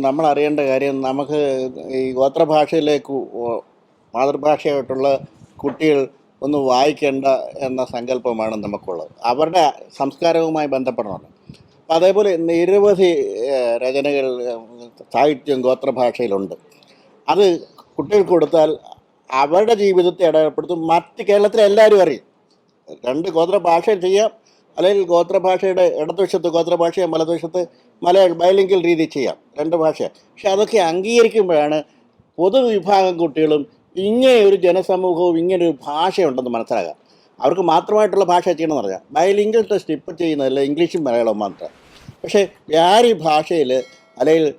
നമ്മൾ അറിയേണ്ട കാര്യം നമുക്ക് ഈ ഗോത്രഭാഷയിലേക്ക് മാതൃഭാഷയായിട്ടുള്ള കുട്ടികൾ ഒന്ന് വായിക്കേണ്ട എന്ന സങ്കല്പമാണ് നമുക്കുള്ളത്. അവരുടെ സംസ്കാരവുമായി ബന്ധപ്പെടണം അപ്പം അതേപോലെ നിരവധി രചനകൾ സാഹിത്യം ഗോത്രഭാഷയിലുണ്ട്. അത് കുട്ടികൾക്ക് കൊടുത്താൽ അവരുടെ ജീവിതത്തെ ഇടപെടുത്തും മറ്റ് കേരളത്തിലെ എല്ലാവരും അറിയും. രണ്ട് ഗോത്രഭാഷ ചെയ്യാം. അല്ലെങ്കിൽ ഗോത്രഭാഷയുടെ ഇടതുവശത്ത് ഗോത്രഭാഷയും വലതുവശത്ത് മലയാളം ബൈലിംഗൽ രീതി ചെയ്യാം. രണ്ട് ഭാഷ. പക്ഷെ അതൊക്കെ അംഗീകരിക്കുമ്പോഴാണ് പൊതുവിഭാഗം കുട്ടികളും ഇങ്ങനെ ഒരു ജനസമൂഹവും ഇങ്ങനെ ഒരു ഭാഷയുണ്ടെന്ന് മനസ്സിലാകാം. അവർക്ക് മാത്രമായിട്ടുള്ള ഭാഷ ചെയ്യണമെന്ന് പറഞ്ഞാൽ ബൈലിംഗൽ ടെസ്റ്റ് ഇപ്പം ചെയ്യുന്നതല്ല ഇംഗ്ലീഷും മലയാളവും മാത്രം. പക്ഷേ വ്യാരി ഭാഷയിൽ അല്ലെങ്കിൽ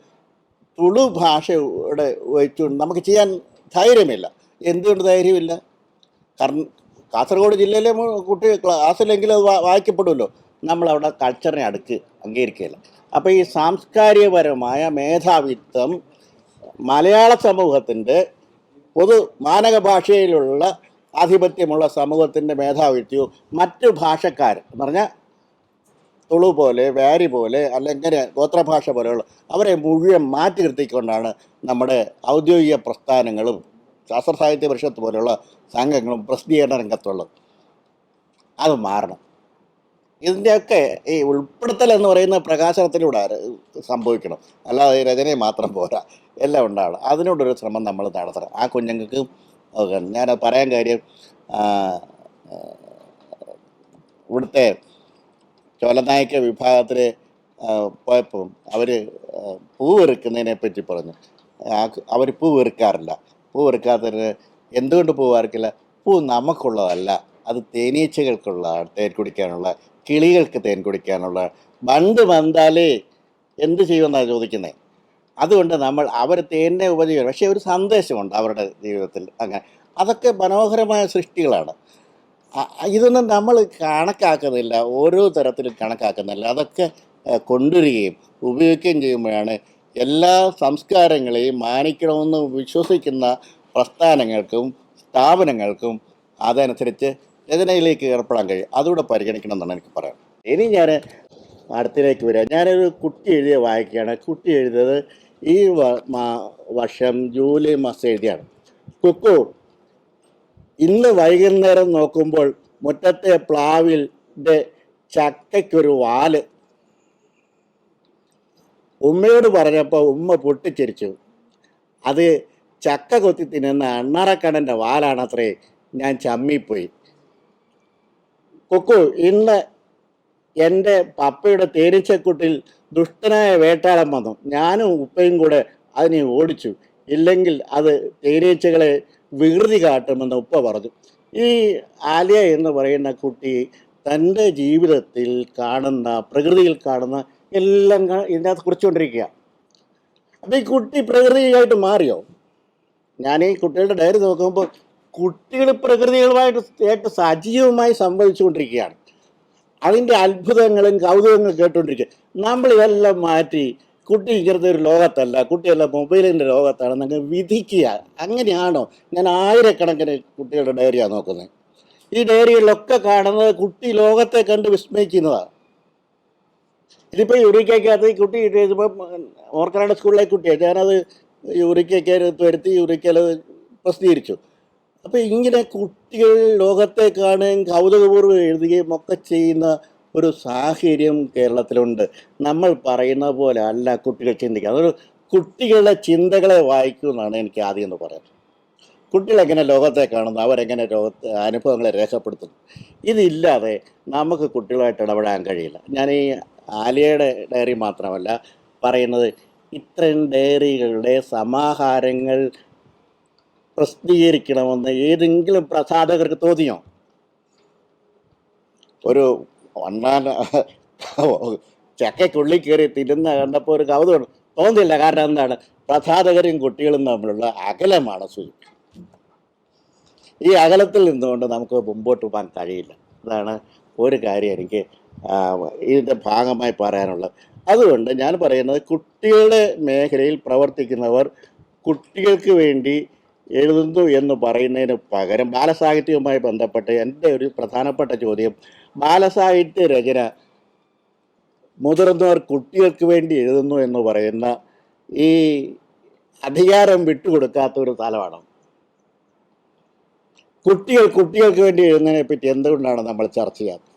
തുളു ഭാഷയുടെ വെച്ചുകൊണ്ട് നമുക്ക് ചെയ്യാൻ ധൈര്യമില്ല. എന്തുകൊണ്ട് ധൈര്യമില്ല? കാരണം കാസർഗോഡ് ജില്ലയിലെ കുട്ടി ക്ലാസ്സിലെങ്കിലും അത് വായിക്കപ്പെടുമല്ലോ. നമ്മളവിടെ കൾച്ചറിനെ അടുക്ക് അംഗീകരിക്കുകയില്ല. അപ്പോൾ ഈ സാംസ്കാരികപരമായ മേധാവിത്വം മലയാള സമൂഹത്തിന്റെ പൊതു മാനക ഭാഷയിലുള്ള ആധിപത്യമുള്ള സമൂഹത്തിന്റെ മേധാവിത്വവും മറ്റു ഭാഷക്കാർ എന്ന് പറഞ്ഞാൽ തുളു പോലെ വാരി പോലെ അല്ലെങ്കിൽ ഗോത്രഭാഷ പോലെയുള്ള അവരെ മുഴുവൻ മാറ്റി നിർത്തിക്കൊണ്ടാണ് നമ്മുടെ ഔദ്യോഗിക പ്രസ്ഥാനങ്ങളും ശാസ്ത്ര സാഹിത്യ പരിഷത്ത് പോലെയുള്ള സംഘങ്ങളും പ്രസിദ്ധീകരണ രംഗത്തുള്ളത്. അത് മാറണം. ഇതിന്റെയൊക്കെ ഈ ഉൾപ്പെടുത്തൽ എന്ന് പറയുന്ന പ്രകാശനത്തിലൂടെ സംഭവിക്കണം. അല്ലാതെ രചനയെ മാത്രം പോരാ. എല്ലാം ഉണ്ടാവണം. അതിനോടൊരു ശ്രമം നമ്മൾ നടത്തണം. ആ കുഞ്ഞുങ്ങൾക്ക് ഞാൻ പറയാൻ കാര്യം ഇവിടുത്തെ ചോലനായിക്ക വിഭാഗത്തിൽ പോയപ്പോൾ അവർ പൂവെറുക്കുന്നതിനെ പറ്റി പറഞ്ഞു. അവർ പൂ വെറുക്കാറില്ല. പൂ വെറുക്കാത്തതിന് എന്തുകൊണ്ട് പൂവാർക്കില്ല പൂ നമുക്കുള്ളതല്ല. അത് തേനീച്ചകൾക്കുള്ളതാണ് തേൻ കുടിക്കാനുള്ള കിളികൾക്ക് തേൻ കുടിക്കാനുള്ള ബണ്ട് വന്നാലേ എന്ത് ചെയ്യുമെന്നാണ് ചോദിക്കുന്നത് അതുകൊണ്ട് നമ്മൾ അവർ തേനെ ഉപജീവിക്കണം പക്ഷേ ഒരു സന്ദേശമുണ്ട് അവരുടെ ജീവിതത്തിൽ അങ്ങനെ. അതൊക്കെ മനോഹരമായ സൃഷ്ടികളാണ്. ഇതൊന്നും നമ്മൾ കണക്കാക്കുന്നില്ല ഓരോ തരത്തിലും കണക്കാക്കുന്നില്ല. അതൊക്കെ കൊണ്ടുവരികയും ഉപയോഗിക്കുകയും ചെയ്യുമ്പോഴാണ് എല്ലാ സംസ്കാരങ്ങളെയും മാനിക്കണമെന്ന് വിശ്വസിക്കുന്ന പ്രസ്ഥാനങ്ങൾക്കും സ്ഥാപനങ്ങൾക്കും അതനുസരിച്ച് രചനയിലേക്ക് ഏർപ്പെടാൻ കഴിയും. അതുകൂടെ പരിഗണിക്കണം എന്നാണ് എനിക്ക് പറയാം ഇനി ഞാൻ അടുത്തിലേക്ക് വരിക. ഞാനൊരു കുട്ടി എഴുതിയ വായിക്കുകയാണ്. കുട്ടി എഴുതിയത് ഈ വർഷം ജൂലൈ മാസം എഴുതിയാണ്. കുക്കു ഇന്ന് വൈകുന്നേരം നോക്കുമ്പോൾ മുറ്റത്തെ പ്ലാവിന്റെ ചക്കയ്ക്കൊരു വാൽ. ഉമ്മയോട് പറഞ്ഞപ്പോൾ ഉമ്മ പൊട്ടിച്ചിരിച്ചു. അത് ചക്ക കൊത്തി തിന്നുന്ന അണ്ണറക്കണ്ണന്റെ വാലാണത്രേ ഞാൻ ചമ്മിപ്പോയി. കൊക്കു ഇന്ന് എന്റെ പപ്പയുടെ തേനീച്ചക്കുട്ടിൽ ദുഷ്ടനായ വേട്ടാളം വന്നു. ഞാനും ഉപ്പയും കൂടെ അതിനെ ഓടിച്ചു. ഇല്ലെങ്കിൽ അത് തേനീച്ചകളെ വികൃതി കാട്ടുമെന്ന് ഉപ്പ പറഞ്ഞു. ഈ ആലിയ എന്ന് പറയുന്ന കുട്ടി തന്റെ ജീവിതത്തിൽ കാണുന്ന പ്രകൃതിയിൽ കാണുന്ന എല്ലാം ഇതിനകത്ത് കുറിച്ചുകൊണ്ടിരിക്കുക. അപ്പോൾ ഈ കുട്ടി പ്രകൃതിയായിട്ട് മാറിയോ? ഞാൻ ഈ കുട്ടികളുടെ ഡയറി നോക്കുമ്പോൾ കുട്ടികൾ പ്രകൃതികളുമായിട്ട് ഏറ്റവും സജീവമായി സംഭവിച്ചുകൊണ്ടിരിക്കുകയാണ് അതിന്റെ അത്ഭുതങ്ങളും കൗതുകങ്ങളും കേട്ടുകൊണ്ടിരിക്കുക. നമ്മൾ ഇതെല്ലാം മാറ്റി കുട്ടി ഇങ്ങനത്തെ ഒരു ലോകത്തല്ല കുട്ടിയെല്ലാം മൊബൈലിന്റെ ലോകത്താണെന്നൊക്കെ വിധിക്കുക. അങ്ങനെയാണോ? ഞാൻ ആയിരക്കണക്കിന് കുട്ടികളുടെ ഡയറിയാണ് നോക്കുന്നത്. ഈ ഡയറികളിലൊക്കെ കാണുന്നത് കുട്ടി ലോകത്തെ കണ്ട് വിസ്മയിക്കുന്നതാണ് ഇതിപ്പോൾ യുറിക്കകത്ത് കുട്ടി ഇപ്പം ഓർക്കനാട് സ്കൂളിലെ കുട്ടിയാണ് ഞാനത് യുറിക്കകത്ത് വരുത്തി യുറിക്കൽ പ്രസിദ്ധീകരിച്ചു. അപ്പോൾ ഇങ്ങനെ കുട്ടികൾ ലോകത്തെ കാണുകയും കൗതുകപൂർവം എഴുതുകയും ഒക്കെ ചെയ്യുന്ന ഒരു സാഹചര്യം കേരളത്തിലുണ്ട്. നമ്മൾ പറയുന്ന പോലെ അല്ല കുട്ടികൾ ചിന്തിക്കുക. അതൊരു കുട്ടികളുടെ ചിന്തകളെ വായിക്കൂ എന്നാണ് എനിക്ക് ആദ്യം എന്ന് പറയുന്നത് കുട്ടികൾ എങ്ങനെ ലോകത്തെ കാണുന്നു അവരെങ്ങനെ ലോകത്തെ അനുഭവങ്ങളെ രേഖപ്പെടുത്തുന്നു? ഇതില്ലാതെ നമുക്ക് കുട്ടികളായിട്ട് ഇടപെടാൻ കഴിയില്ല. ഞാൻ ഈ ആലിയയുടെ ഡയറി മാത്രമല്ല പറയുന്നത് ഇത്രയും ഡയറികളുടെ സമാഹാരങ്ങൾ പ്രസിദ്ധീകരിക്കണമെന്ന് ഏതെങ്കിലും പ്രസാധകർക്ക് തോന്നിയോ? ഒരു വണ്ണാൻ ചക്കയ്ക്കുള്ളിൽ കയറി തിരുന്ന കണ്ടപ്പോൾ ഒരു കൗതുകം തോന്നില്ല കാരണം എന്താണ്? പ്രസാധകരും കുട്ടികളും തമ്മിലുള്ള അകലമാണ് സൂചിപ്പിക്കുന്നത്. ഈ അകലത്തിൽ നിന്നുകൊണ്ട് നമുക്ക് മുമ്പോട്ട് പോകാൻ കഴിയില്ല. അതാണ് ഒരു കാര്യം എനിക്ക് ഇതിന്റെ ഭാഗമായി പറയാനുള്ളത്. അതുകൊണ്ട് ഞാൻ പറയുന്നത് കുട്ടികളുടെ മേഖലയിൽ പ്രവർത്തിക്കുന്നവർ കുട്ടികൾക്ക് വേണ്ടി എഴുതുന്നു എന്ന് പറയുന്നതിന് പകരം ബാലസാഹിത്യവുമായി ബന്ധപ്പെട്ട് എന്റെ ഒരു പ്രധാനപ്പെട്ട ചോദ്യം. ബാലസാഹിത്യ രചന മുതിർന്നവർ കുട്ടികൾക്ക് വേണ്ടി എഴുതുന്നു എന്ന് പറയുന്ന ഈ അധികാരം വിട്ടുകൊടുക്കാത്ത ഒരു സ്ഥലമാണ്. കുട്ടികൾ കുട്ടികൾക്ക് വേണ്ടി എഴുതുന്നതിനെ പറ്റി എന്തുകൊണ്ടാണ് നമ്മൾ ചർച്ച ചെയ്യാത്തത്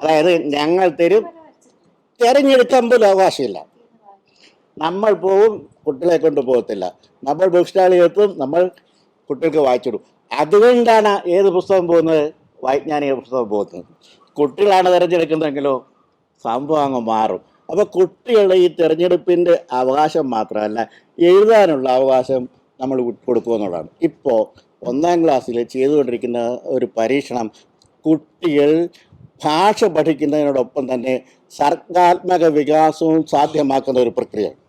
അതായത് ഞങ്ങൾ തരും തെരഞ്ഞെടുക്കാൻ പോലും അവകാശമില്ല. നമ്മൾ പോവും കുട്ടികളെ കൊണ്ട് പോകത്തില്ല. നമ്മൾ ബുക്ക് സ്റ്റാളിൽ എത്തും നമ്മൾ കുട്ടികൾക്ക് വായിച്ചിടും. അതുകൊണ്ടാണ് ഏത് പുസ്തകം പോകുന്നത്? വൈജ്ഞാനിക പുസ്തകം പോകുന്നത്. കുട്ടികളാണ് തിരഞ്ഞെടുക്കുന്നതെങ്കിലോ സംഭവം അങ്ങ് മാറും. അപ്പോൾ കുട്ടികളുടെ ഈ തിരഞ്ഞെടുപ്പിന്റെ അവകാശം മാത്രമല്ല എഴുതാനുള്ള അവകാശം നമ്മൾ കൊടുക്കുക എന്നുള്ളതാണ്. ഇപ്പോൾ ഒന്നാം ക്ലാസ്സിൽ ചെയ്തുകൊണ്ടിരിക്കുന്ന ഒരു പരീക്ഷണം കുട്ടികൾ ഭാഷ പഠിക്കുന്നതിനോടൊപ്പം തന്നെ സർഗാത്മക വികാസവും സാധ്യമാക്കുന്ന ഒരു പ്രക്രിയ. അതുകൊണ്ട്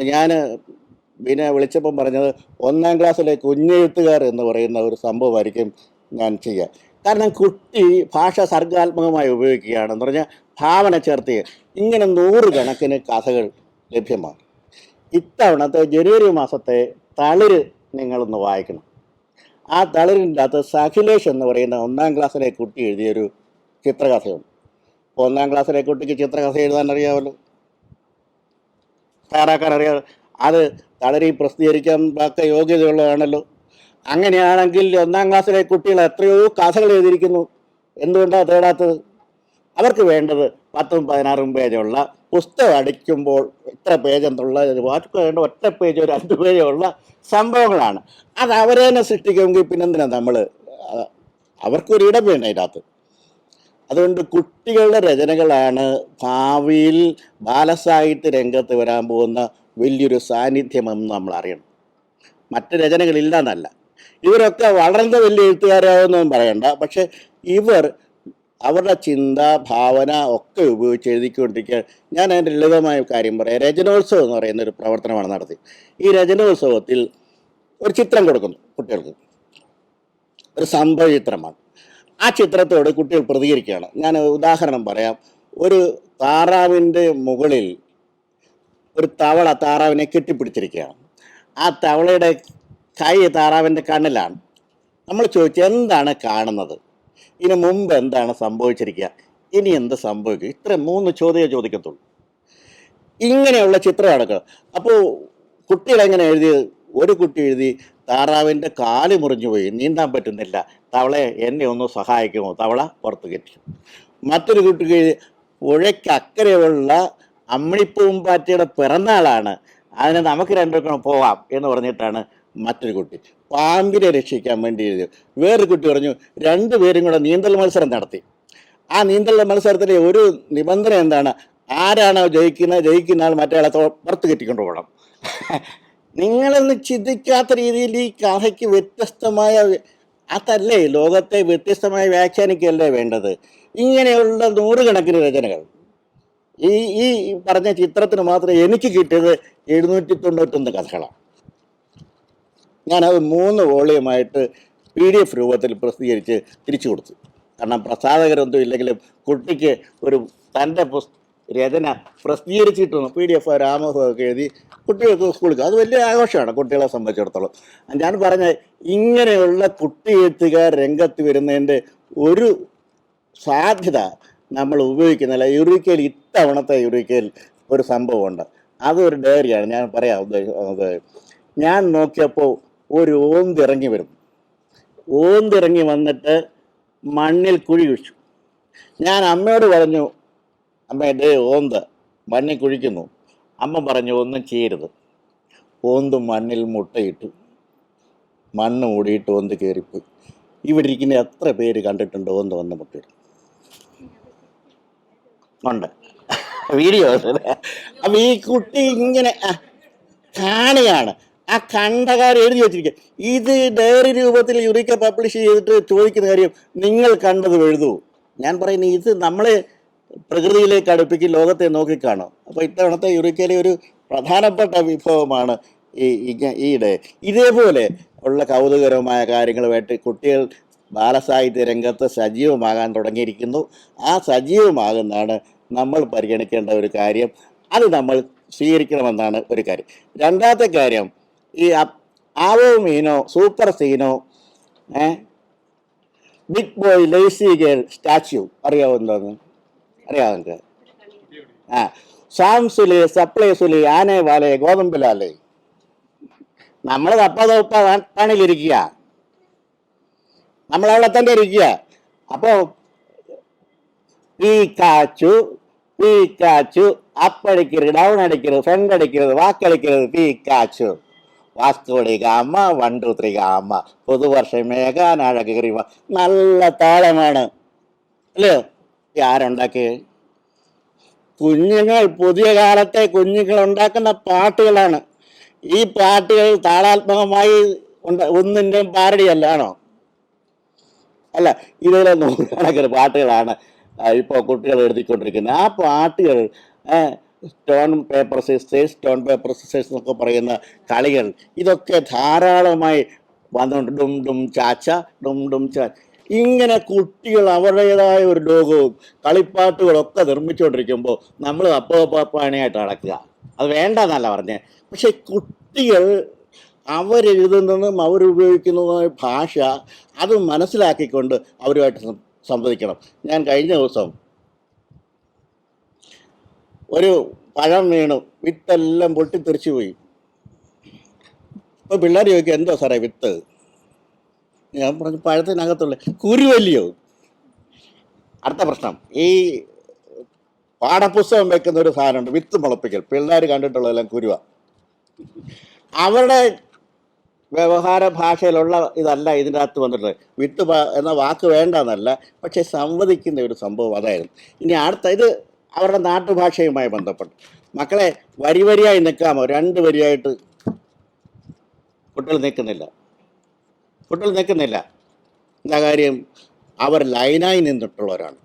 ഞാൻ പിന്നെ വിളിച്ചപ്പം പറഞ്ഞത് ഒന്നാം ക്ലാസ്സിലെ കുഞ്ഞെഴുത്തുകാർ എന്ന് പറയുന്ന ഒരു സംഭവമായിരിക്കും ഞാൻ ചെയ്യുക കാരണം കുട്ടി ഭാഷ സർഗാത്മകമായി ഉപയോഗിക്കുകയാണെന്ന് പറഞ്ഞാൽ ഭാവന ചേർത്ത് ഇങ്ങനെ നൂറുകണക്കിന് കഥകൾ ലഭ്യമാണ്. ഇത്തവണത്തെ ജനുവരി മാസത്തെ തളിര് നിങ്ങളൊന്ന് വായിക്കണം. ആ തളിരിന്റെ അകത്ത് സഖിലേഷ് എന്ന് പറയുന്ന ഒന്നാം ക്ലാസ്സിലെ കുട്ടി എഴുതിയൊരു ചിത്രകഥയുണ്ട്. ഒന്നാം ക്ലാസ്സിലെ കുട്ടിക്ക് ചിത്രകഥ എഴുതാൻ അറിയാമല്ലോ. തയ്യാറാക്കാൻ അറിയാം അത് തളരി പ്രസിദ്ധീകരിക്കാൻ ഒക്കെ യോഗ്യതയുള്ളതാണല്ലോ. അങ്ങനെയാണെങ്കിൽ ഒന്നാം ക്ലാസ്സിലെ കുട്ടികൾ എത്രയോ കഥകൾ എഴുതിയിരിക്കുന്നു. എന്തുകൊണ്ടാണ് തേടാത്തത്? അവർക്ക് വേണ്ടത് പത്തും പതിനാറും പേജുള്ള പുസ്തകം അടിക്കുമ്പോൾ എത്ര എന്തുള്ള വാക്ക് വേണ്ട ഒറ്റ പേജോ രണ്ട് പേജോ ഉള്ള സംഭവങ്ങളാണ്. അത് അവരെ തന്നെ സൃഷ്ടിക്കുമെങ്കിൽ പിന്നെന്തിനാ നമ്മൾ അവർക്കൊരു ഇടം വേണ്ട അതിനകത്ത്. അതുകൊണ്ട് കുട്ടികളുടെ രചനകളാണ് ഭാവിയിൽ ബാലസാഹിത്യ രംഗത്ത് വരാൻ പോകുന്ന വലിയൊരു സാന്നിധ്യമെന്ന് നമ്മൾ അറിയണം. മറ്റ് രചനകളില്ല എന്നല്ല ഇവരൊക്കെ വളർന്ന വലിയ എഴുത്തുകാരാവെന്നൊന്നും പറയണ്ട. പക്ഷെ ഇവർ അവരുടെ ചിന്ത ഭാവന ഒക്കെ ഉപയോഗിച്ച് എഴുതിക്കൊണ്ടിരിക്കുക. ഞാൻ അതിന്റെ ലളിതമായ കാര്യം പറയാം. രചനോത്സവം എന്ന് പറയുന്ന ഒരു പ്രവർത്തനമാണ് നടത്തി ഈ രചനോത്സവത്തിൽ ഒരു ചിത്രം കൊടുക്കുന്നു കുട്ടികൾക്ക്. ഒരു സംഭവ ചിത്രമാണ് ആ ചിത്രത്തോട് കുട്ടികൾ പ്രതികരിക്കുകയാണ്. ഞാൻ ഉദാഹരണം പറയാം. ഒരു താറാവിന്റെ മുകളിൽ ഒരു തവള താറാവിനെ കെട്ടിപ്പിടിച്ചിരിക്കുകയാണ്. ആ തവളയുടെ കൈ താറാവിന്റെ കണ്ണിലാണ്. നമ്മൾ ചോദിച്ചു എന്താണ് കാണുന്നത്? ഇതിനു മുമ്പ് എന്താണ് സംഭവിച്ചിരിക്കുക? ഇനി എന്ത് സംഭവിക്കും? ഇത്ര മൂന്ന് ചോദ്യമേ ചോദിക്കത്തുള്ളൂ. ഇങ്ങനെയുള്ള ചിത്രം അടക്കുക അപ്പോൾ കുട്ടികളെങ്ങനെ എഴുതിയത്? ഒരു കുട്ടി എഴുതി താറാവിന്റെ കാൽ മുറിഞ്ഞു പോയി. നീന്താൻ പറ്റുന്നില്ല. തവളെ എന്നെ ഒന്ന് സഹായിക്കുമോ? തവള പുറത്ത് കയറ്റി. മറ്റൊരു കുട്ടിക്ക് എഴുതി പുഴയ്ക്ക് അക്കരെയുള്ള അമ്മിണിപ്പൂമ്പാറ്റയുടെ പിറന്നാളാണ്. അതിന് നമുക്ക് രണ്ടുപേർക്കും പോവാം എന്ന് പറഞ്ഞിട്ടാണ് മറ്റൊരു കുട്ടി പാമ്പിനെ രക്ഷിക്കാൻ വേണ്ടി വേറൊരു കുട്ടി പറഞ്ഞു രണ്ടുപേരും കൂടെ നീന്തൽ മത്സരം നടത്തി. ആ നീന്തൽ മത്സരത്തിലെ ഒരു നിബന്ധന എന്താണ്? ആരാണോ ജയിക്കുന്നത് ജയിക്കുന്ന ആൾ മറ്റേ ആളെ പുറത്ത് കെട്ടിക്കൊണ്ട് പോകണം. നിങ്ങളൊന്ന് ചിന്തിക്കാത്ത രീതിയിൽ ഈ കഥയ്ക്ക് വ്യത്യസ്തമായ വ്യ- അതല്ലേ? ലോകത്തെ വ്യത്യസ്തമായി വ്യാഖ്യാനിക്കുകയല്ലേ വേണ്ടത്? ഇങ്ങനെയുള്ള നൂറുകണക്കിന് രചനകൾ. ഈ ഈ പറഞ്ഞ ചിത്രത്തിന് മാത്രം എനിക്ക് കിട്ടിയത് എഴുന്നൂറ്റി തൊണ്ണൂറ്റൊന്ന് കഥകളാണ് ഞാനത് മൂന്ന് വോളിയമായിട്ട് പി ഡി എഫ് രൂപത്തിൽ പ്രസിദ്ധീകരിച്ച് തിരിച്ചു കൊടുത്തു. കാരണം പ്രസാധകരൊന്നും ഇല്ലെങ്കിലും കുട്ടിക്ക് ഒരു തന്റെ പുസ് രചന പ്രസിദ്ധീകരിച്ചിട്ടുണ്ട്. പി ഡി എഫ് രാമസൊക്കെ എഴുതി കുട്ടികൾക്ക് സ്കൂളിൽ അത് വലിയ ആഘോഷമാണ് കുട്ടികളെ സംബന്ധിച്ചിടത്തോളം. ഞാൻ പറഞ്ഞ ഇങ്ങനെയുള്ള കുട്ടി എഴുത്തുകാർ രംഗത്ത് വരുന്നതിന്റെ ഒരു സാധ്യത നമ്മൾ ഉപയോഗിക്കുന്നില്ല യുറിക്കയിൽ ഇത്തവണത്തെ യുറിക്കയിൽ ഒരു സംഭവമുണ്ട്. അതൊരു ഡയറിയാണ്. ഞാൻ പറയാം അത് ഞാൻ നോക്കിയപ്പോൾ ഒരു ഓന്തിറങ്ങി വരും. ഓന്തിറങ്ങി വന്നിട്ട് മണ്ണിൽ കുഴി കുഴിച്ചു. ഞാൻ അമ്മയോട് പറഞ്ഞു അമ്മ ഇതേ ഓന്ത് മണ്ണിൽ കുഴിക്കുന്നു. അമ്മ പറഞ്ഞു ഒന്നും ചെയ്യരുത്. ഓന്ത് മണ്ണിൽ മുട്ടയിട്ടു. മണ്ണ് മൂടിയിട്ട് ഓന്ത് കയറിപ്പോയി ഇവിടെ ഇരിക്കുന്ന എത്ര പേര് കണ്ടിട്ടുണ്ട് ഓന്ത് വന്ന മുട്ടയിടും ഉണ്ട്. വീഡിയോ അപ്പം ഈ കുട്ടി ഇങ്ങനെ കാണുകയാണ് ആ കണ്ടകാരം എഴുതി വെച്ചിരിക്കുക. ഇത് ഡയറി രൂപത്തിൽ യുറിക്ക പബ്ലിഷ് ചെയ്തിട്ട് ചോദിക്കുന്ന കാര്യം നിങ്ങൾ കണ്ടത് എഴുതൂ. ഞാൻ പറയുന്നത് ഇത് നമ്മളെ പ്രകൃതിയിലേക്ക് അടുപ്പിക്കും ലോകത്തെ നോക്കിക്കാണും. അപ്പോൾ ഇത്തവണത്തെ യുറിക്കയിലെ ഒരു പ്രധാനപ്പെട്ട വിഭവമാണ് ഈ ഇങ്ങ- ഈ ഇതേപോലെ ഉള്ള കൗതുകരമായ കാര്യങ്ങളുമായിട്ട് കുട്ടികൾ ബാലസാഹിത്യ രംഗത്ത് സജീവമാകാൻ തുടങ്ങിയിരിക്കുന്നു. ആ സജീവമാകുന്നതാണ് നമ്മൾ പരിഗണിക്കേണ്ട ഒരു കാര്യം. അത് നമ്മൾ സ്വീകരിക്കണമെന്നാണ് ഒരു കാര്യം. രണ്ടാമത്തെ കാര്യം ഈ ആവോ മീനോ super സീനോ big boy lazy girl statue അറിയാവോ എന്താന്ന് അറിയാമോ നിങ്ങൾക്ക് ആ സാംസുലി സപ്ലൈസുലി ആനെ വാലെ ഗോതമ്പിലാലേ നമ്മൾ തപ്പ തൊപ്പ പണിയിലിരിക്കുക നമ്മളവിടെ തന്നെ ഇരിക്കുക അപ്പോൾ പീക്കാച്ചു പീക്കാച്ചു அப்படிக்கிறது டவுன் அடிக்கிறது ஃப்ரெண்ட் அடிக்கிறது வாக்களிக்கிறது Pikachu Vasco da Gama one two three Gama പുതുവർഷം മേഘാൻ അഴകറിവ നല്ല താളമാണ് അല്ലേ ആരുണ്ടാക്കി കുഞ്ഞുങ്ങൾ പുതിയ കാലത്തെ കുഞ്ഞുങ്ങൾ ഉണ്ടാക്കുന്ന പാട്ടുകളാണ്. ഈ പാട്ടുകൾ താളാത്മകമായി ഒന്നിന്റെയും പാരടിയല്ലാണോ അല്ല ഇതിലെ നൂറുകണക്കിന് പാട്ടുകളാണ് ഇപ്പോൾ കുട്ടികൾ എഴുതിക്കൊണ്ടിരിക്കുന്നത്. ആ പാട്ടുകൾ stone paper scissors stone paper scissors എന്നൊക്കെ പറയുന്ന കളികൾ ഇതൊക്കെ ധാരാളമായി വന്നുകൊണ്ട് ഡും ഡും ചാച്ച ഡും ഡും ചാ ഇങ്ങനെ കുട്ടികൾ അവരുടേതായ ഒരു ലോകവും കളിപ്പാട്ടുകളൊക്കെ നിർമ്മിച്ചുകൊണ്ടിരിക്കുമ്പോൾ നമ്മൾ അപ്പപ്പാണിയായിട്ട് നടക്കുക. അത് വേണ്ടെന്നല്ല പറഞ്ഞത് പക്ഷെ കുട്ടികൾ അവരെഴുതുന്നതും അവരുപയോഗിക്കുന്നതുമായ ഭാഷ അത് മനസ്സിലാക്കിക്കൊണ്ട് അവരുമായിട്ട് സംവദിക്കണം. ഞാൻ കഴിഞ്ഞ ദിവസം ഒരു പഴം വീണു. വിത്തെല്ലാം പൊട്ടിത്തെറിച്ചു പോയി. ഇപ്പോൾ പിള്ളേർ ചോദിക്കും എന്തോ സാറേ വിത്ത്? ഞാൻ പറഞ്ഞു പഴത്തിനകത്തുള്ള കുരുവല്ലിയോ? അടുത്ത പ്രശ്നം. ഈ പാഠപുസ്തകം വെക്കുന്ന ഒരു സാധനമുണ്ട് വിത്ത് മുളപ്പിക്കൽ. പിള്ളേർ കണ്ടിട്ടുള്ളതെല്ലാം കുരുവ. അവരുടെ വ്യവഹാര ഭാഷയിലുള്ള ഇതല്ല ഇതിന്റെ അകത്ത് വന്നിട്ടുള്ളത്. വിത്ത് എന്ന വാക്ക് വേണ്ടെന്നല്ല പക്ഷേ സംവദിക്കുന്ന ഒരു സംഭവം അതായിരുന്നു. ഇനി അടുത്ത ഇത് അവരുടെ നാട്ടുഭാഷയുമായി ബന്ധപ്പെട്ട്. മക്കളെ വരി വരിയായി നിൽക്കാമോ? രണ്ട് വരിയായിട്ട് കുട്ടികൾ നിൽക്കുന്നില്ല. കുട്ടികൾ നിൽക്കുന്നില്ല. എന്താ കാര്യം? അവർ ലൈനായി നിന്നിട്ടുള്ളവരാണ്.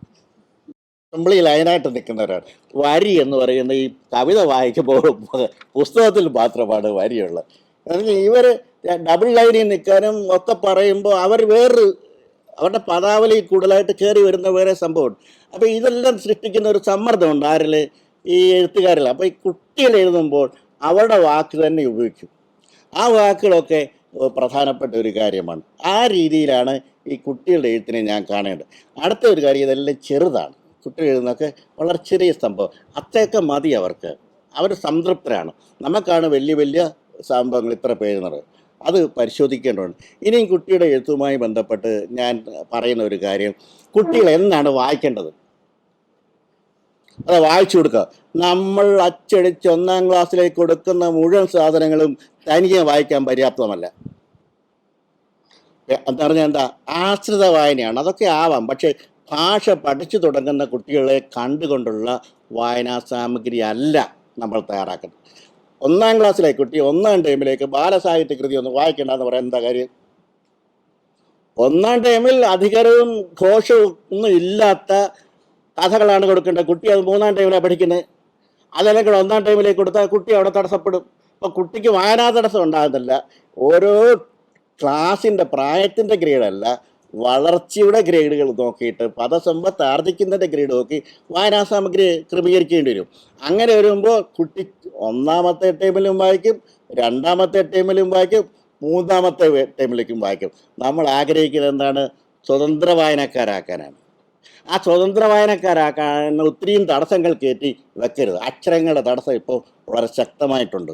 സിമ്പിളി ലൈനായിട്ട് നിൽക്കുന്നവരാണ്. വരി എന്ന് പറയുന്ന ഈ കവിത വായിക്കുമ്പോൾ പുസ്തകത്തിൽ മാത്രമാണ് വരിയുള്ളത്. ഇവർ ഡബിൾ ലൈനിൽ നിൽക്കാനും ഒക്കെ പറയുമ്പോൾ അവർ വേറൊരു അവരുടെ പദാവലി കൂടുതലായിട്ട് കയറി വരുന്ന വേറെ സംഭവമുണ്ട്. അപ്പോൾ ഇതെല്ലാം സൃഷ്ടിക്കുന്ന ഒരു സമ്മർദ്ദമുണ്ട് ആരിൽ ഈ എഴുത്തുകാരിൽ അപ്പോൾ ഈ കുട്ടികൾ എഴുതുമ്പോൾ അവരുടെ വാക്ക് തന്നെ ഉപയോഗിക്കും. ആ വാക്കുകളൊക്കെ പ്രധാനപ്പെട്ട ഒരു കാര്യമാണ്. ആ രീതിയിലാണ് ഈ കുട്ടികളുടെ എഴുത്തിനെ ഞാൻ കാണേണ്ടത്. അടുത്ത ഒരു കാര്യം ഇതെല്ലാം ചെറുതാണ്. കുട്ടികൾ എഴുതുന്നതൊക്കെ വളരെ ചെറിയ സംഭവം. അത്രയൊക്കെ മതി അവർക്ക്. അവർ സംതൃപ്തരാണ്. നമുക്കാണ് വലിയ വലിയ സംഭവങ്ങൾ ഇത്ര പേരുന്നത്. അത് പരിശോധിക്കേണ്ടതുണ്ട്. ഇനിയും കുട്ടിയുടെ എഴുത്തുമായി ബന്ധപ്പെട്ട് ഞാൻ പറയുന്ന ഒരു കാര്യം. കുട്ടികൾ എന്നാണ് വായിക്കേണ്ടത്? അത് വായിച്ചു കൊടുക്കുക. നമ്മൾ അച്ചടിച്ച് ഒന്നാം ക്ലാസ്സിലേക്ക് കൊടുക്കുന്ന മുഴുവൻ സാധനങ്ങളും തനിക്ക് വായിക്കാൻ പര്യാപ്തമല്ല. എന്ന് പറഞ്ഞാൽ എന്താ? ആശ്രിത വായനയാണ്. അതൊക്കെ ആവാം. പക്ഷേ ഭാഷ പഠിച്ചു തുടങ്ങുന്ന കുട്ടികളെ കണ്ടുകൊണ്ടുള്ള വായനാ സാമഗ്രി അല്ല നമ്മൾ തയ്യാറാക്കുന്നത്. ഒന്നാം ക്ലാസ്സിലെ കുട്ടി ഒന്നാം ടൈമിലേക്ക് ബാലസാഹിത്യ കൃതി ഒന്ന് വായിക്കേണ്ടെന്ന് പറയാൻ എന്താ കാര്യം? ഒന്നാം ടൈമിൽ അധികാരവും ഘോഷവും ഒന്നും ഇല്ലാത്ത കഥകളാണ് കൊടുക്കേണ്ടത്. കുട്ടി അത് മൂന്നാം ടൈമിലാണ് പഠിക്കുന്നത് അതല്ലെങ്കിൽ ഒന്നാം ടൈമിലേക്ക് കൊടുത്താൽ കുട്ടി അവിടെ തടസ്സപ്പെടും. അപ്പോൾ കുട്ടിക്ക് വായനാ തടസ്സം ഉണ്ടാകുന്നില്ല ഓരോ ക്ലാസിന്റെ പ്രായത്തിന്റെ ഗ്രേഡല്ല വളർച്ചയുടെ ഗ്രേഡുകൾ നോക്കിയിട്ട് പദസമ്പത്ത് ആർജിക്കുന്നതിന്റെ ഗ്രേഡ് നോക്കി വായനാ സാമഗ്രി ക്രമീകരിക്കേണ്ടി വരും. അങ്ങനെ വരുമ്പോൾ കുട്ടി ഒന്നാമത്തെ ടൈമിലും വായിക്കും രണ്ടാമത്തെ ടൈമിലും വായിക്കും മൂന്നാമത്തെ ടൈമിലേക്കും വായിക്കും. നമ്മൾ ആഗ്രഹിക്കുന്നത് എന്താണ്? സ്വതന്ത്ര വായനക്കാരാക്കാനാണ്. ആ സ്വതന്ത്ര വായനക്കാരാക്കാൻ ഒത്തിരിയും തടസ്സങ്ങൾ കയറ്റി വെക്കരുത്. അക്ഷരങ്ങളുടെ തടസ്സം ഇപ്പോൾ വളരെ ശക്തമായിട്ടുണ്ട്.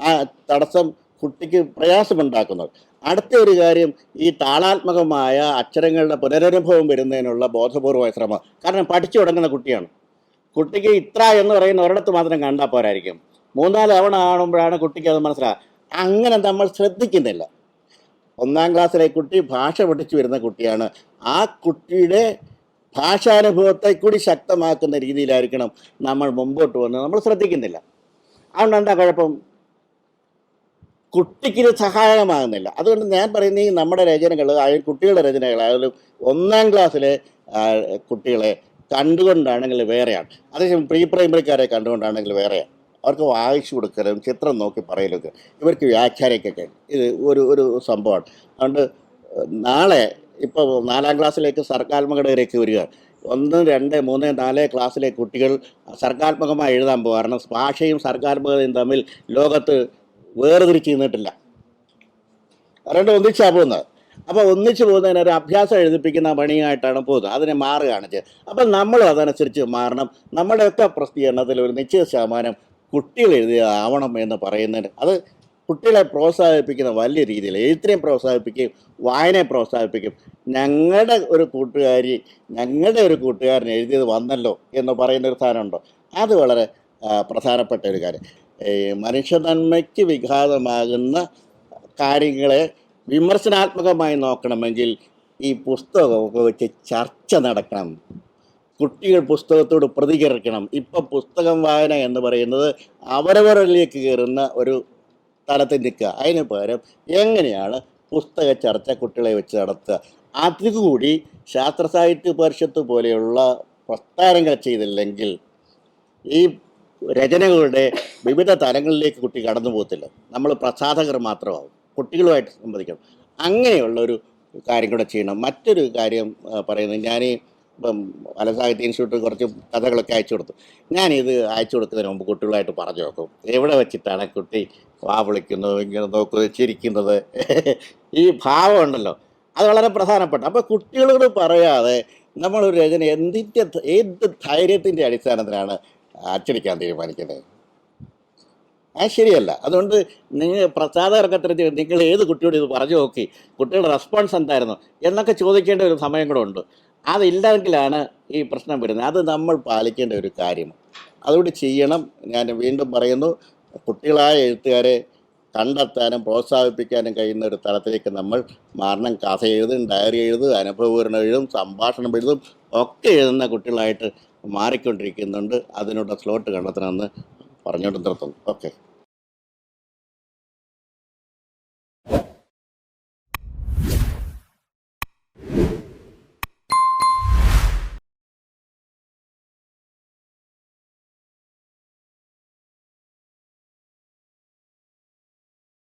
ആ തടസ്സം കുട്ടിക്ക് പ്രയാസമുണ്ടാക്കുന്നത് അടുത്ത ഒരു കാര്യം ഈ താളാത്മകമായ അക്ഷരങ്ങളുടെ പുനരനുഭവം വരുന്നതിനുള്ള ബോധപൂർവമായ ശ്രമം. കാരണം പഠിച്ചു തുടങ്ങുന്ന കുട്ടിയാണ്. കുട്ടിക്ക് ഇത്ര എന്ന് പറയുന്ന ഒരിടത്ത് മാത്രം കണ്ടാൽ പോരായിരിക്കും. മൂന്നാൽ തവണ കാണുമ്പോഴാണ് കുട്ടിക്ക് അത് മനസ്സിലാകുക അങ്ങനെ നമ്മൾ ശ്രദ്ധിക്കുന്നില്ല. ഒന്നാം ക്ലാസ്സിലെ കുട്ടി ഭാഷ പഠിച്ചു വരുന്ന കുട്ടിയാണ്. ആ കുട്ടിയുടെ ഭാഷാനുഭവത്തെ കൂടി ശക്തമാക്കുന്ന രീതിയിലായിരിക്കണം നമ്മൾ മുമ്പോട്ട് വന്ന് നമ്മൾ ശ്രദ്ധിക്കുന്നില്ല. അതുകൊണ്ട് എന്താ കുഴപ്പം? കുട്ടിക്ക് സഹായകമാകുന്നില്ല. അതുകൊണ്ട് ഞാൻ പറയുന്ന ഈ നമ്മുടെ രചനകൾ ആയാലും കുട്ടികളുടെ രചനകളായാലും ഒന്നാം ക്ലാസ്സിലെ കുട്ടികളെ കണ്ടുകൊണ്ടാണെങ്കിൽ വേറെയാണ്. അതേസമയം പ്രീ പ്രൈമറിക്കാരെ കണ്ടുകൊണ്ടാണെങ്കിൽ വേറെയാണ്. അവർക്ക് വായിച്ചു കൊടുക്കലും ചിത്രം നോക്കി പറയലൊക്കെ ഇവർക്ക് വ്യാഖ്യാനിക്കൊക്കെ ഇത് ഒരു ഒരു സംഭവമാണ്. അതുകൊണ്ട് നാളെ ഇപ്പോൾ നാലാം ക്ലാസ്സിലേക്ക് സർഗാത്മകതയിലേക്ക് വരിക. ഒന്ന് രണ്ട് മൂന്ന് നാല് ക്ലാസ്സിലെ കുട്ടികൾ സർഗാത്മകമായി എഴുതാൻ പോകും കാരണം ഭാഷയും സർഗാത്മകതയും തമ്മിൽ ലോകത്ത് വേർതിരിച്ച് നിന്നിട്ടില്ല. രണ്ടും ഒന്നിച്ചാണ് പോകുന്നത്. അപ്പോൾ ഒന്നിച്ച് പോകുന്നതിന് ഒരു അഭ്യാസം എഴുതിപ്പിക്കുന്ന പണിയായിട്ടാണ് പോകുന്നത്. അതിനെ മാറുകയാണ് ചെയ്യുന്നത് അപ്പം നമ്മളും അതനുസരിച്ച് മാറണം. നമ്മുടെയൊക്കെ പ്രസിദ്ധീകരണത്തിൽ ഒരു നിശ്ചിത ശതമാനം കുട്ടികൾ എഴുതിയതാവണം എന്ന് പറയുന്നതിന്. അത് കുട്ടികളെ പ്രോത്സാഹിപ്പിക്കുന്ന വലിയ രീതിയിൽ എഴുത്തിനെയും പ്രോത്സാഹിപ്പിക്കുകയും വായനയെ പ്രോത്സാഹിപ്പിക്കും ഞങ്ങളുടെ ഒരു കൂട്ടുകാരി ഞങ്ങളുടെ ഒരു കൂട്ടുകാരൻ എഴുതിയത് വന്നല്ലോ എന്ന് പറയുന്ന ഒരു സാധനമുണ്ടോ? അത് വളരെ പ്രധാനപ്പെട്ട ഒരു കാര്യം. ഈ മനുഷ്യനന്മയ്ക്ക് വിഘാതമാകുന്ന കാര്യങ്ങളെ വിമർശനാത്മകമായി നോക്കണമെങ്കിൽ ഈ പുസ്തകമൊക്കെ വെച്ച് ചർച്ച നടക്കണം. കുട്ടികൾ പുസ്തകത്തോട് പ്രതികരിക്കണം. ഇപ്പം പുസ്തകം വായന എന്ന് പറയുന്നത് അവരവരിലേക്ക് കയറുന്ന ഒരു തലത്തിൽ നിൽക്കുക. അതിന് പകരം എങ്ങനെയാണ് പുസ്തക ചർച്ച കുട്ടികളെ വെച്ച് നടത്തുക? അതുകൂടി ശാസ്ത്ര സാഹിത്യ പരിഷത്ത് പോലെയുള്ള പ്രസ്ഥാനങ്ങൾ ചെയ്തില്ലെങ്കിൽ ഈ രചനകളുടെ വിവിധ തലങ്ങളിലേക്ക് കുട്ടി കടന്നു പോകത്തില്ല. നമ്മൾ പ്രസാധകർ മാത്രമാവും. കുട്ടികളുമായിട്ട് സംബന്ധിക്കണം അങ്ങനെയുള്ള ഒരു കാര്യം കൂടെ ചെയ്യണം. മറ്റൊരു കാര്യം പറയുന്നത് ഞാൻ ഇപ്പം സാഹിത്യ ഇൻസ്റ്റിറ്റ്യൂട്ട് കുറച്ച് കഥകളൊക്കെ അയച്ചു കൊടുത്തു. ഞാനിത് അയച്ചു കൊടുക്കുന്നതിന് മുമ്പ് കുട്ടികളായിട്ട് പറഞ്ഞു നോക്കും. എവിടെ വെച്ചിട്ടാണ് കുട്ടി വാ വിളിക്കുന്നത് ഇങ്ങനെ നോക്കുന്നത് ചിരിക്കുന്നത്? ഈ ഭാവം ഉണ്ടല്ലോ. അത് വളരെ പ്രധാനപ്പെട്ട. അപ്പോൾ കുട്ടികളോട് പറയാതെ നമ്മളൊരു രചന എന്തിന്റെ ഏത് ധൈര്യത്തിന്റെ അടിസ്ഥാനത്തിലാണ് അച്ചടിക്കാൻ തീരുമാനിക്കുന്നത്? അത് ശരിയല്ല. അതുകൊണ്ട് നിങ്ങൾ പ്രസാദകർക്ക് തിരഞ്ഞ് നിങ്ങൾ ഏത് കുട്ടിയോട് ഇത് പറഞ്ഞു നോക്കി? കുട്ടികളുടെ റെസ്പോൺസ് എന്തായിരുന്നു? എന്നൊക്കെ ചോദിക്കേണ്ട ഒരു സമയം കൂടെ ഉണ്ട്. അതില്ലെങ്കിലാണ് ഈ പ്രശ്നം വരുന്നത്. അത് നമ്മൾ പാലിക്കേണ്ട ഒരു കാര്യം. അതുകൊണ്ട് ചെയ്യണം. ഞാൻ വീണ്ടും പറയുന്നു കുട്ടികളായ എഴുത്തുകാരെ കണ്ടെത്താനും പ്രോത്സാഹിപ്പിക്കാനും കഴിയുന്ന ഒരു തലത്തിലേക്ക് നമ്മൾ മാറണം. കഥ എഴുതും ഡയറി എഴുതും അനുഭവപൂരണം എഴുതും സംഭാഷണം എഴുതും ഒക്കെ എഴുതുന്ന കുട്ടികളായിട്ട് മാറിക്കൊണ്ടിരിക്കുന്നുണ്ട്. അതിനുള്ള സ്ലോട്ട് കണ്ടെത്തണമെന്ന് പറഞ്ഞുകൊണ്ട് നിർത്തുന്നു. ഓക്കെ.